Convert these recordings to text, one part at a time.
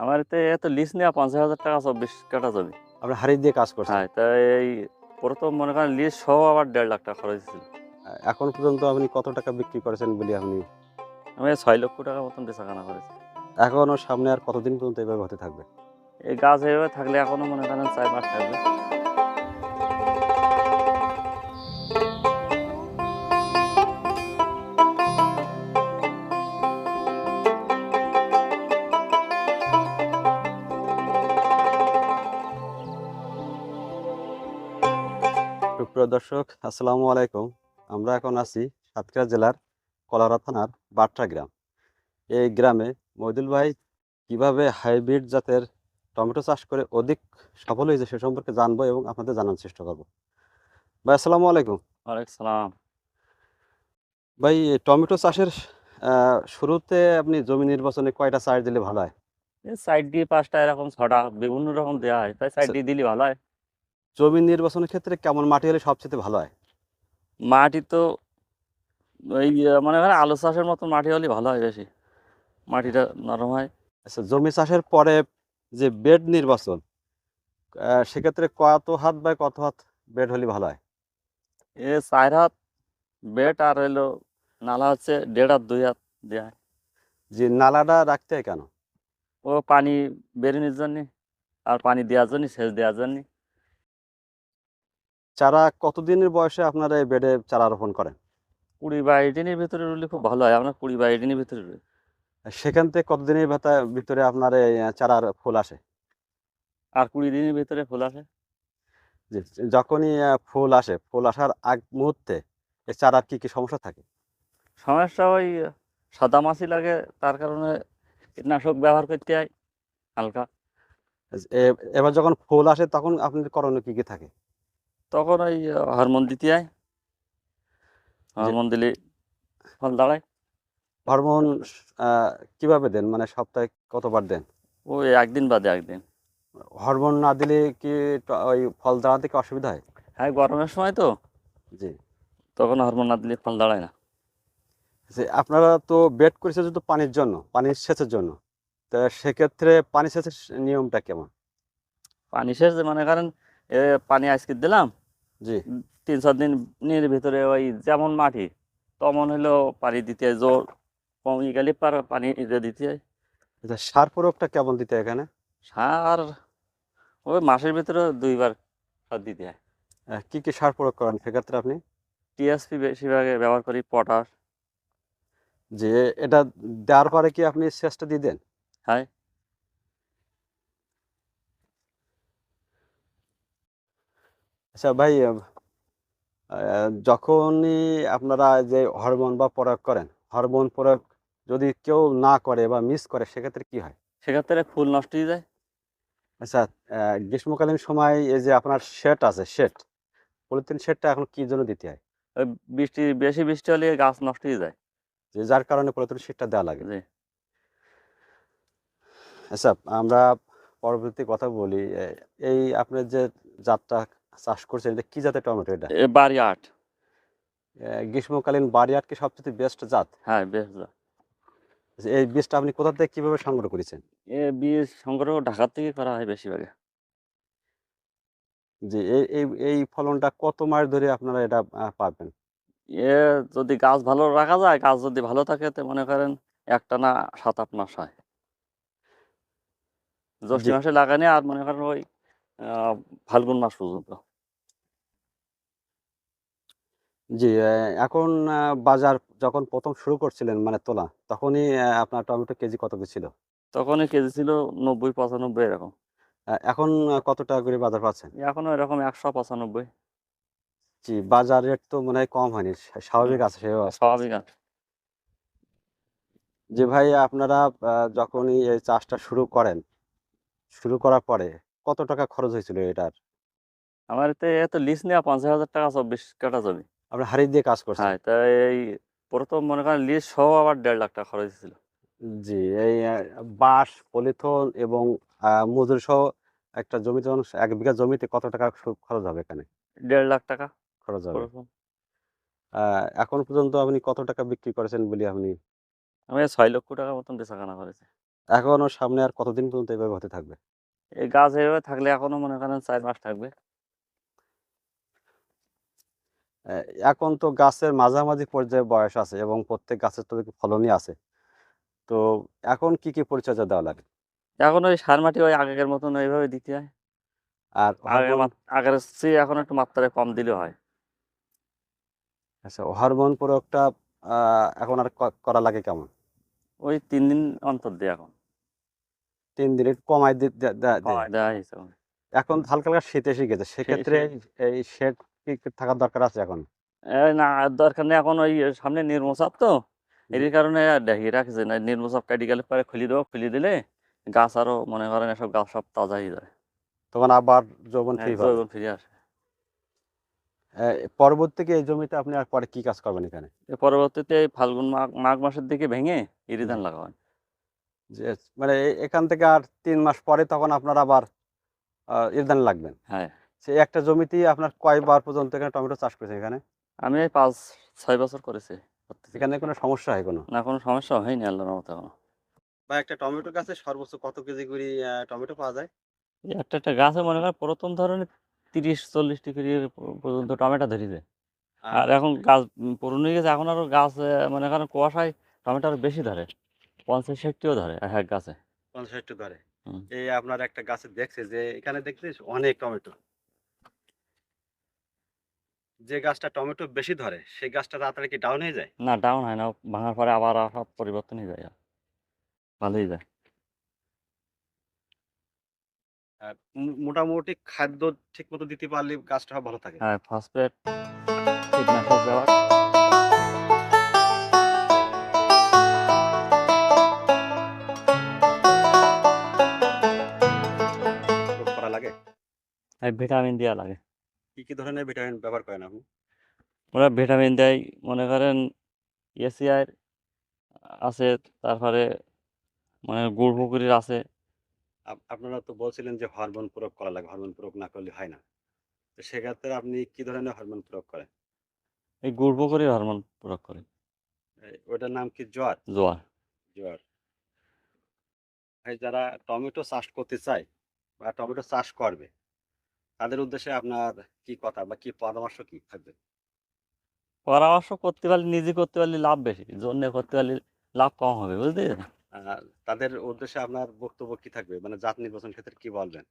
আমার এতে এত লিস নেওয়া পাঁচ হাজার টাকা চব্বিশ কাটা জমি আপনি হারিয়ে দিয়ে কাজ করছেন হ্যাঁ তাই এই প্রথম মনে করেন লিস সহ আবার দেড় লাখ টাকা খরচ ছিল এখন পর্যন্ত আপনি কত টাকা বিক্রি করেছেন বলি আপনি? আমি ছয় লক্ষ টাকা মতন বেচাকেনা করেছি। এখনও সামনে আর কতদিন পর্যন্ত এভাবে হতে থাকবে? এই গাছ এভাবে থাকলে এখনও মনে করেন চার মাস থাকবে। সুপ্রিয় দর্শক আসসালামু আলাইকুম। আমরা এখন আছি সাতক্ষীরা জেলার কলারা থানার বাট্রা গ্রাম। এই গ্রামে মইদুল ভাই কীভাবে হাইব্রিড জাতের টমেটো চাষ করে অধিক সফল হয়েছে সে সম্পর্কে জানব এবং আপনাদের জানার চেষ্টা করব। ভাই আসসালামু আলাইকুম। ওয়ালাইকুম সালাম। ভাই টমেটো চাষের শুরুতে আপনি জমি নির্বাচনে কয়টা চাষ দিলে ভালো হয়? সাইড দিয়ে পাঁচটা এরকম ছটা বিভিন্ন রকম দেওয়া হয়। তাই সাইড। দিয়ে দিলে ভালো হয়। জমি নির্বাচনের ক্ষেত্রে কেমন মাটি হলে সবচেয়ে ভালো হয়? মাটি তো ওই মনে আলু চাষের মতো মাটি হলে ভালো হয় বেশি। মাটিটা নরম হয়। আচ্ছা জমি চাষের পরে যে বেড নির্বাচন সেক্ষেত্রে কত হাত বাই কত হাত বেড হলে ভালো হয়? এ চার হাত বেড আর হইল নালা হচ্ছে দেড় হাত দুই হাত দেওয়া হয়। যে নালাটা রাখতে হয় কেন? ও পানি বেরোনোর জন্যে আর পানি দেওয়ার জন্য সেচ দেওয়ার জন্যে। চারা কতদিনের বয়সে আপনারা এই বেডে চারা রোপণ করেন? কুড়ি বাইশ দিনের ভিতরে রুলে খুব ভালো হয় আমরা কুড়ি বাইশ দিনের ভিতরে রুই। সেখান থেকে কতদিনের ভেতা- ভিতরে আপনার এই চারার ফুল আসে? আর কুড়ি দিনের ভিতরে ফুল আসে? যে যখনই ফুল আসে ফুল আসার আগ মুহূর্তে এই চারার কি কি সমস্যা থাকে? সমস্যা ওই সাদা মাছি লাগে তার কারণে কীটনাশক ব্যবহার করতে হয় হালকা। এবার যখন ফুল আসে তখন আপনাদের করণীয় কী কী থাকে? তখন ওই হরমোন দিতে হয় হরমোন দিলে ফল দাঁড়ায়। হরমোন কীভাবে দেন? মানে সপ্তাহে কতবার দেন? ওই একদিন বাদে একদিন। হরমোন না দিলে কি ওই ফল দাঁড়াতে কি অসুবিধা হয়? হ্যাঁ গরমের সময় তো। জি। তখন হরমোন না দিলে ফল দাঁড়ায় না। আপনারা তো বেড করেছে শুধু পানির জন্য পানির সেচের জন্য। তা সেক্ষেত্রে পানি সেচের নিয়মটা কেমন? পানি সেচ মানে করেন এ পানি আজকে দিলাম। জি। তিন চার দিনের ভিতরে ওই যেমন মাটি তেমন হলো পানি দিতে জোর কমে গেলে পার পানি দিতে। আচ্ছা, সার প্রয়োগটা কেমন দিতে এখানে? সার ওই মাসের ভিতরে দুইবার সার দিতে হয়। কি কি সার প্রয়োগ করেন সেক্ষেত্রে আপনি? টিএসপি বেশিরভাগে ব্যবহার করি পটাশ। যে এটা দেওয়ার পরে কি আপনি সেচটা দিয়ে দেন? হ্যাঁ। আচ্ছা ভাই যখনই আপনারা যে হরমোন বা প্রয়োগ করেন হরমোন প্রয়োগ যদি কেউ না করে বা মিস করে সেক্ষেত্রে কি হয়? সেক্ষেত্রে ফুল নষ্ট হয়ে যায়। আচ্ছা গ্রীষ্মকালীন সময় এই যে আপনার শেড আছে শেড পলিথিন শেডটা এখন কি জন্য দিতে হয়? বৃষ্টি বেশি বৃষ্টি হলে গাছ নষ্ট হয়ে যায়। যে যার কারণে পলিথিন শেডটা দেওয়া লাগে। আচ্ছা আমরা পরবর্তী কথা বলি এই আপনার যে জাতটা চাষ করছেন এটা কি জাতের টমেটো এটা? এ বাড়ি আট গ্রীষ্মকালীন বাড়িয়াট কি সবচেয়ে বেস্ট জাত? হ্যাঁ বেশ যা। আচ্ছা, এই বীজটা আপনি কোথা থেকে কীভাবে সংগ্রহ করেছেন? এ বীজ সংগ্রহ ঢাকার থেকে করা হয় বেশিরভাগে যে এই এই এই ফলনটা কত মাস ধরে আপনারা এটা পাবেন? এ যদি গাছ ভালো রাখা যায় গাছ যদি ভালো থাকে তো মনে করেন একটা না সাত আট মাস হয়। জ্যৈষ্ঠ মাসে লাগানি আর মনে করেন ওই ফাল্গুন মাস পর্যন্ত। জি এখন বাজার যখন প্রথম শুরু করছিলেন মানে তোলা তখনই আপনার টমেটো কেজি কত কি ছিল তখনই কেজি ছিল নব্বই পঁচানব্বই এরকম। এখন কত টাকা করে বাজার পাচ্ছেন? এখনও এরকম একশো পঁচানব্বই। জি বাজার রেট তো মনে হয় কম হয়নি স্বাভাবিক আছে সেও স্বাভাবিক আছে। যে ভাই আপনারা যখনই এই চাষটা শুরু করেন শুরু করার পরে কত টাকা খরচ হয়েছিল এটার? আমার এতে এত লিস্ট নেওয়া পঞ্চাশ হাজার টাকা চব্বিশ কাটা জমি। আপনি হাড়ি দিয়ে কাজ করছেন হ্যাঁ তাই এই প্রথম মনে করেন লিস্ট সহ আবার দেড় লাখ টাকা খরচ ছিল জি এই বাঁশ পলিথন এবং মজুরি সহ একটা জমিতে এক বিঘা জমিতে কত টাকা খরচ হবে এখানে? দেড় লাখ টাকা খরচ হবে। এখন পর্যন্ত আপনি কত টাকা বিক্রি করেছেন বলে আপনি? আমি ছয় লক্ষ টাকা মতন বেচাকেনা করেছি। এখনও সামনে আর কতদিন পর্যন্ত এভাবে হতে থাকবে? এই গাছ এভাবে থাকলে এখনও মনে করেন চার মাস থাকবে। এখন তো গাছের মাঝামাঝি পর্যায়ে বয়স আছে এবং প্রত্যেক গাছের তো ফলনই আছে। তো এখন কি কি পরিচর্যা দেওয়া লাগে? এখন ওই সার মাটি ওই আগের মতন ওইভাবে দিতে হয়। আর আগের চেয়ে এখন একটু মাত্রায় কম দিলে হয়। আচ্ছা হরমোন প্রয়োগটা এখন আর করা লাগে কেমন? ওই তিন দিন অন্তর দিয়ে এখন। তিন দিন একটু কমাই এখন। এখন হালকা হালকা শীত এসে গেছে সেক্ষেত্রে এই শেড কি থাকার দরকার আছে এখন? না দরকার নেই এখন ওই সামনে নির্মচাপ তো। এর কারণে ঢেকে রাখছে। না নির্মচাপ কাটি গেলে পরে খুলি দেবো খুলি দিলে গাছ আরও মনে করেন এসব গাছ সব তাজা হয়ে যায়। তখন আবার যৌবন হ্যাঁ, ফ্রি ফিরে আসে। পরবর্তীতে এই জমিতে আপনি আর পরে কি কাজ করবেন এখানে? পরবর্তীতে ফাল্গুন মাঘ মাঘ মাসের দিকে ভেঙে ইরিধান লাগাবেন। যে মানে এখান থেকে আর তিন মাস পরে তখন আপনার আবার আহ, ইরদান লাগবেন। হ্যাঁ। সেই একটা জমিতেই আপনার কয়বার পর্যন্ত এখানে টমেটো চাষ করেছেন এখানে? আমি এই পাঁচ ছয় বছর করেছি এখানে কোনো সমস্যা হয় কোনো? না কোনো সমস্যা হয়নি আল্লাহর মতো বা একটা টমেটো গাছে সর্বোচ্চ কত কেজি করে টমেটো পাওয়া যায়? একটা একটা গাছে মনে করেন প্রথম ধরনের তিরিশ চল্লিশ ডিগ্রি পর্যন্ত টমেটো ধরেছে। আর এখন গাছ পুরনো হয়ে গেছে এখন আরও গাছ মনে করেন কুয়াশায় টমেটো আরও বেশি ধরে পঞ্চাশ ষাটটিও ধরে এক গাছে। পঞ্চাশ একটু ধরে। এই আপনার একটা গাছে দেখছে যে এখানে দেখছিস অনেক টমেটো। যে গাছটা টমেটো বেশি ধরে সেই গাছটা তাড়াতাড়ি কি ডাউন হয়ে যায়? না ডাউন হয় না ভাঙার পরে আবার সব পরিবর্তন হয়ে যায় ভালোই যায়। মোটামুটি খাদ্য ঠিক মতো দিতে পারলে গাছটা ভালো থাকে। হ্যাঁ ফসফেট কীটনাশক ব্যবহার। করা লাগে? ভিটামিন দেওয়া লাগে। কি কি ধরনের ভিটামিন ব্যবহার করেন আপনি? ওরা ভিটামিন দেয় মনে করেন এসিআর আছে তারপরে মানে গুড় পুকুরির আছে। আপ- আপনারা তো বলছিলেন যে হরমোন প্রয়োগ করা লাগে হরমোন প্রয়োগ না করলে হয় না। তো সেক্ষেত্রে আপনি কি ধরনের হরমোন প্রয়োগ করেন? এই গুড় পুকুরির হরমোন প্রয়োগ করে। এই- ওটার নাম কি জোয়ার? জোয়ার। জোয়ার। ভাই যারা টমেটো চাষ করতে চায় বা টমেটো চাষ করবে তাদের উদ্দেশ্যে আপনার কি কথা বা কি পরামর্শ কি থাকবে? পরামর্শ করতে পারলে নিজে করতে পারলে লাভ বেশি জন্য করতে পারলে লাভ কম হবে আহ, তাদের উদ্দেশ্যে আপনার বক্তব্য কি থাকবে? মানে জাত নির্বাচন ক্ষেত্রে কি বলবেন?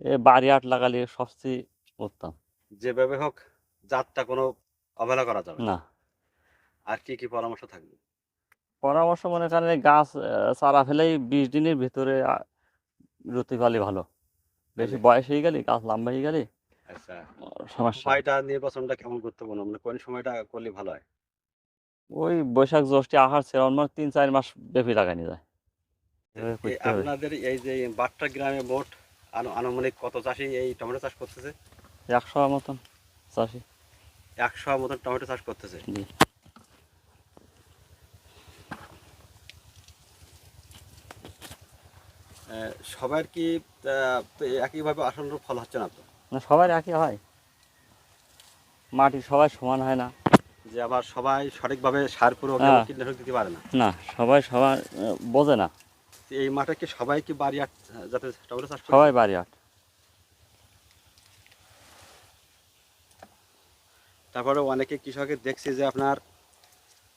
এ বাড়ি আট লাগালে সবচেয়ে উত্তম। যেভাবে হোক জাতটা কোনো অবহেলা করা যাবে না। আর কি কি পরামর্শ থাকবে? পরামর্শ মনে করেন গাছ চারা ফেলেই বিশ দিনের ভিতরে রুতি পালি ভালো। বেশি বয়স হয়ে গেলে গাছ লম্বা হয়ে গেলে আচ্ছা। সমস্যা সময়টা নির্বাচনটা কেমন গুরুত্বপূর্ণ মানে কোন সময়টা করলে ভালো হয়? ওই বৈশাখ জ্যৈষ্ঠী আহার শ্রাবণ মাস তিন চার মাস ব্যাপী লাগানি যায়। আপনাদের এই যে বাট্টা গ্রামে মোট আনুমানিক কত চাষি এই টমেটো চাষ করতেছে? একশো মতন চাষি। একশো মতন টমেটো চাষ করতেছে জি আহ, সবার কি একইভাবে আসন্ন ফল হচ্ছে না তো? না সবার একই হয়। মাটি সবাই সমান হয় না। যে আবার সবাই সঠিকভাবে সার প্রয়োগ হ্যাঁ। কীটনাশক দিতে পারে না? না সবাই সবার বোঝে না। এই মাঠে কি সবাই কি বাড়ি আট যাতে টমেটো চাষ সবাই বাড়ি আট তারপরে অনেকে কৃষকের দেখছি যে আপনার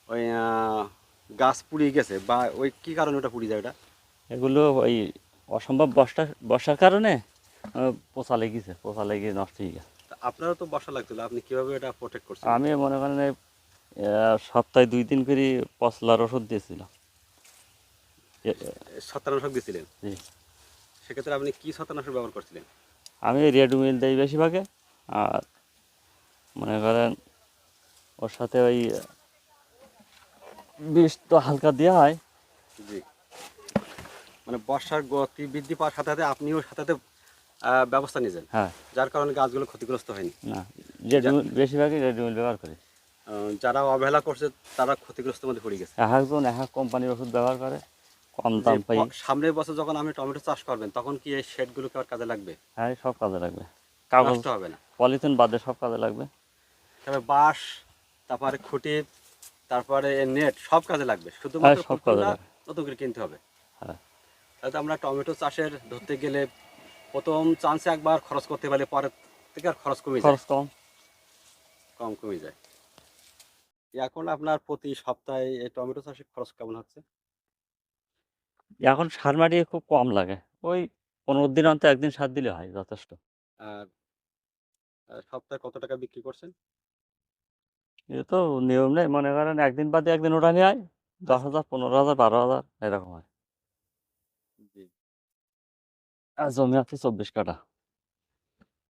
ওই গাছ পুড়িয়ে গেছে বা ওই কি কারণে ওটা পুড়িয়ে যায় ওটা? এগুলো ওই অসম্ভব বর্ষা বর্ষার কারণে পোচা লেগেছে পোচা লেগে নষ্ট হয়ে গেছে। আপনারও তো বর্ষা লাগছিল আপনি কীভাবে এটা প্রোটেক্ট করছেন? আমি মনে করেন সপ্তাহে দুই দিন করে পচলার ওষুধ দিয়েছিলাম। ছত্রানাশক দিয়েছিলেন? জি। সেক্ষেত্রে আপনি কি ছত্রানাশক ব্যবহার করছিলেন? আমি রেডমিল দিই বেশিরভাগে আর মনে করেন ওর সাথে ওই বিষ তো হালকা দেওয়া হয়। জি। মানে বর্ষার গতি বৃদ্ধি পাওয়ার সাথে সাথে আপনিও সাথে সাথে ব্যবস্থা নিয়েছেন। হ্যাঁ। যার কারণে গাছগুলো ক্ষতিগ্রস্ত হয়নি। না রেডমিল বেশিরভাগই রেডমিল ব্যবহার করি। যারা অবহেলা করছে তারা ক্ষতিগ্রস্তের মধ্যে পড়ে গেছে। এক একজন এক কোম্পানির ওষুধ ব্যবহার করে কম দাম পাই সামনের বছর যখন আপনি টমেটো চাষ করবেন তখন কি এই শেডগুলোকে আর কাজে লাগবে? হ্যাঁ সব কাজে লাগবে। কাগজ হবে না। পলিথিন বাদে সব কাজে লাগবে। তবে বাঁশ তারপরে খুঁটি তারপরে নেট সব কাজে লাগবে। হ্যাঁ শুধুমাত্র নতুন করে কিনতে হবে। হ্যাঁ। তাহলে তো আমরা টমেটো চাষের ধরতে গেলে প্রথম চান্সে একবার খরচ করতে পারলে পরের থেকে আর খরচ কমে যায়। কম। কম কমে যায়। এখন আপনার প্রতি সপ্তাহে এই টমেটো চাষের খরচ কেমন হচ্ছে? এখন সার মাটি খুব কম লাগে। ওই পনেরো দিন অন্তর একদিন সার দিলে হয় যথেষ্ট। আর আর সপ্তাহে কত টাকা বিক্রি করছেন? এ তো নিয়ম নেই। মনে করেন একদিন বাদে একদিন ওটা নিয়ে হয় দশ হাজার পনেরো হাজার বারো হাজার এরকম হয় জি আর জমি আছে চব্বিশ কাঠা।